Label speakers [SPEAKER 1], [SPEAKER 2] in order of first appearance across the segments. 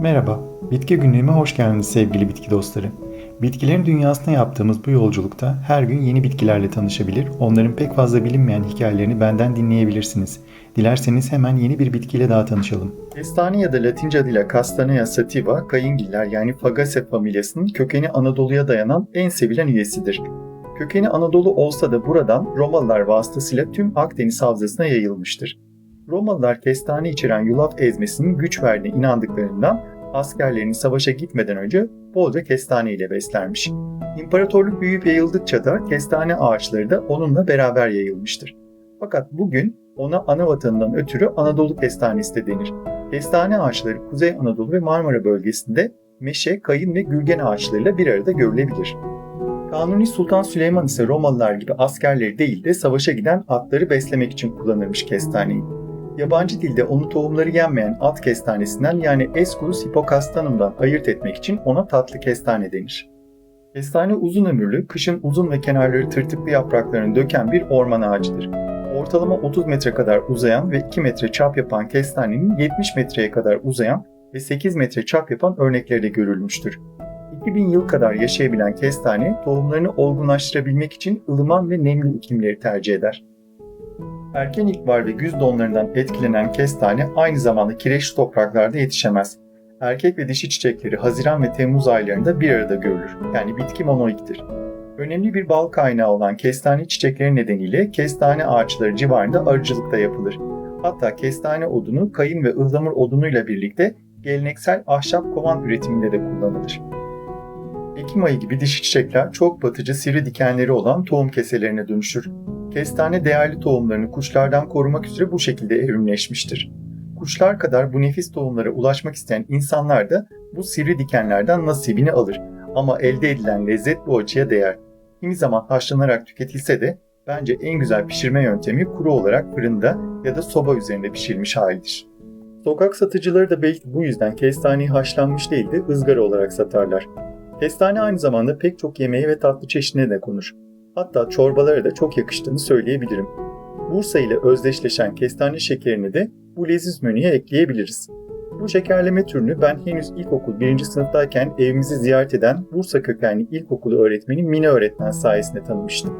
[SPEAKER 1] Merhaba, Bitki Günlüğü'me hoş geldiniz sevgili bitki dostları. Bitkilerin dünyasına yaptığımız bu yolculukta her gün yeni bitkilerle tanışabilir, onların pek fazla bilinmeyen hikayelerini benden dinleyebilirsiniz. Dilerseniz hemen yeni bir bitkiyle daha tanışalım. Kestane ya da Latince adıyla Castanea sativa, kayıngiller yani Fagaceae familyasının kökeni Anadolu'ya dayanan en sevilen üyesidir. Kökeni Anadolu olsa da buradan Romalılar vasıtasıyla tüm Akdeniz havzasına yayılmıştır. Romalılar kestane içeren yulaf ezmesinin güç verdiğine inandıklarından askerlerini savaşa gitmeden önce bolca kestane ile beslermiş. İmparatorluk büyüyüp yayıldıkça da kestane ağaçları da onunla beraber yayılmıştır. Fakat bugün ona ana vatanından ötürü Anadolu kestanesi de denir. Kestane ağaçları Kuzey Anadolu ve Marmara bölgesinde meşe, kayın ve gürgen ağaçlarıyla bir arada görülebilir. Kanuni Sultan Süleyman ise Romalılar gibi askerleri değil de savaşa giden atları beslemek için kullanırmış kestaneyi. Yabancı dilde onu tohumları yenmeyen at kestanesinden yani Esculus hippocastanum'dan ayırt etmek için ona tatlı kestane denir. Kestane uzun ömürlü, kışın uzun ve kenarları tırtıklı yapraklarını döken bir orman ağacıdır. Ortalama 30 metre kadar uzayan ve 2 metre çap yapan kestanenin 70 metreye kadar uzayan ve 8 metre çap yapan örnekleri de görülmüştür. 2000 yıl kadar yaşayabilen kestane tohumlarını olgunlaştırabilmek için ılıman ve nemli iklimleri tercih eder. Erken ilkbahar ve güz donlarından etkilenen kestane aynı zamanda kireçli topraklarda yetişemez. Erkek ve dişi çiçekleri Haziran ve Temmuz aylarında bir arada görülür. Yani bitki monoiktir. Önemli bir bal kaynağı olan kestane çiçekleri nedeniyle kestane ağaçları civarında arıcılık da yapılır. Hatta kestane odunu kayın ve ıhlamur odunuyla birlikte geleneksel ahşap kovan üretiminde de kullanılır. Ekim ayı gibi dişi çiçekler çok batıcı sivri dikenleri olan tohum keselerine dönüşür. Kestane değerli tohumlarını kuşlardan korumak üzere bu şekilde evrimleşmiştir. Kuşlar kadar bu nefis tohumlara ulaşmak isteyen insanlar da bu sivri dikenlerden nasibini alır. Ama elde edilen lezzet bu açıya değer. Kimi zaman haşlanarak tüketilse de bence en güzel pişirme yöntemi kuru olarak fırında ya da soba üzerinde pişirilmiş halidir. Sokak satıcıları da belki bu yüzden kestaneyi haşlanmış değil de ızgara olarak satarlar. Kestane aynı zamanda pek çok yemeğe ve tatlı çeşidine de konur. Hatta çorbalara da çok yakıştığını söyleyebilirim. Bursa ile özdeşleşen kestane şekerini de bu leziz menüye ekleyebiliriz. Bu şekerleme türünü ben henüz ilkokul 1. sınıftayken evimizi ziyaret eden Bursa kökenli ilkokulu öğretmeni Mine öğretmen sayesinde tanımıştım.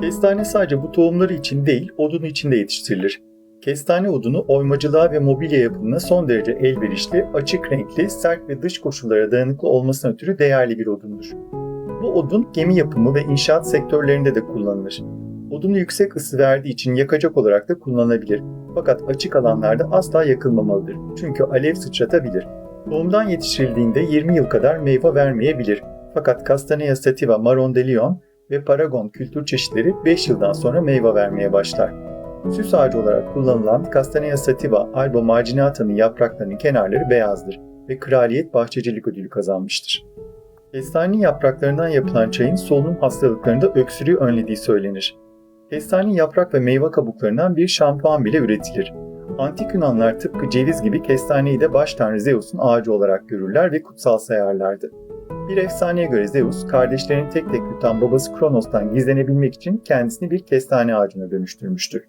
[SPEAKER 1] Kestane sadece bu tohumları için değil, odunu için de yetiştirilir. Kestane odunu oymacılığa ve mobilya yapımına son derece elverişli, açık renkli, sert ve dış koşullara dayanıklı olmasına ötürü değerli bir odundur. Bu odun gemi yapımı ve inşaat sektörlerinde de kullanılır. Odunu yüksek ısı verdiği için yakacak olarak da kullanılabilir. Fakat açık alanlarda asla yakılmamalıdır. Çünkü alev sıçratabilir. Tohumdan yetiştirildiğinde 20 yıl kadar meyve vermeyebilir. Fakat Castanea sativa marondelion ve paragon kültür çeşitleri 5 yıldan sonra meyve vermeye başlar. Süs ağacı olarak kullanılan Castanea sativa alba marginata'nın yapraklarının kenarları beyazdır ve Kraliyet Bahçecilik Ödülü kazanmıştır. Kestane yapraklarından yapılan çayın solunum hastalıklarında öksürüğü önlediği söylenir. Kestane yaprak ve meyve kabuklarından bir şampuan bile üretilir. Antik Yunanlar tıpkı ceviz gibi kestaneyi de baş tanrı Zeus'un ağacı olarak görürler ve kutsal sayarlardı. Bir efsaneye göre Zeus, kardeşlerini tek tek yutan babası Kronos'tan gizlenebilmek için kendisini bir kestane ağacına dönüştürmüştür.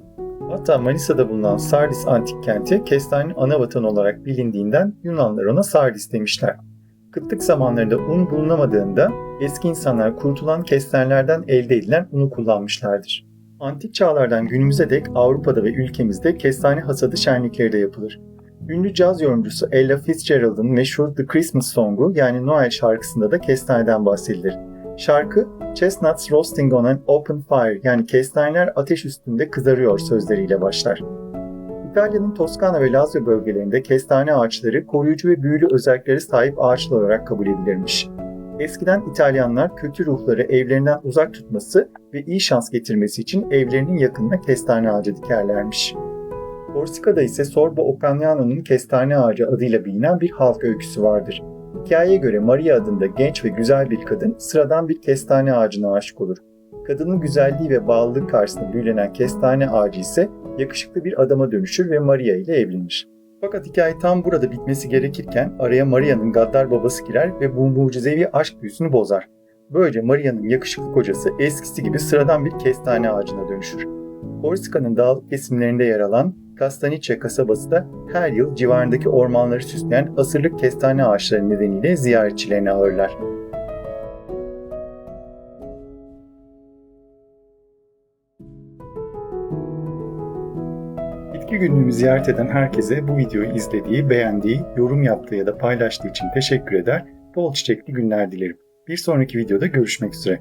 [SPEAKER 1] Hatta Manisa'da bulunan Sardis antik kenti kestanenin ana vatanı olarak bilindiğinden Yunanlar ona Sardis demişler. Kıtlık zamanlarında un bulunamadığında eski insanlar kurutulan kestanelerden elde edilen unu kullanmışlardır. Antik çağlardan günümüze dek Avrupa'da ve ülkemizde kestane hasadı şenlikleri de yapılır. Ünlü caz yorumcusu Ella Fitzgerald'ın meşhur The Christmas Song'u yani Noel şarkısında da kestaneden bahsedilir. Şarkı Chestnuts Roasting on an Open Fire yani kestaneler ateş üstünde kızarıyor sözleriyle başlar. İtalya'nın Toskana ve Lazio bölgelerinde kestane ağaçları koruyucu ve büyülü özelliklere sahip ağaçlar olarak kabul edilirmiş. Eskiden İtalyanlar kötü ruhları evlerinden uzak tutması ve iyi şans getirmesi için evlerinin yakınına kestane ağacı dikerlermiş. Korsika'da ise Sorbo Ocagnano'nun kestane ağacı adıyla bilinen bir halk öyküsü vardır. Hikayeye göre Maria adında genç ve güzel bir kadın sıradan bir kestane ağacına aşık olur. Kadının güzelliği ve bağlılığı karşısında büyülenen kestane ağacı ise yakışıklı bir adama dönüşür ve Maria ile evlenir. Fakat hikaye tam burada bitmesi gerekirken araya Maria'nın gaddar babası girer ve bu mucizevi aşk büyüsünü bozar. Böylece Maria'nın yakışıklı kocası eskisi gibi sıradan bir kestane ağacına dönüşür. Korsika'nın dağlık kesimlerinde yer alan Kastaniçe kasabası da her yıl civarındaki ormanları süsleyen asırlık kestane ağaçları nedeniyle ziyaretçilerini ağırlar. Günlüğümü ziyaret eden herkese bu videoyu izlediği, beğendiği, yorum yaptığı ya da paylaştığı için teşekkür eder, bol çiçekli günler dilerim. Bir sonraki videoda görüşmek üzere.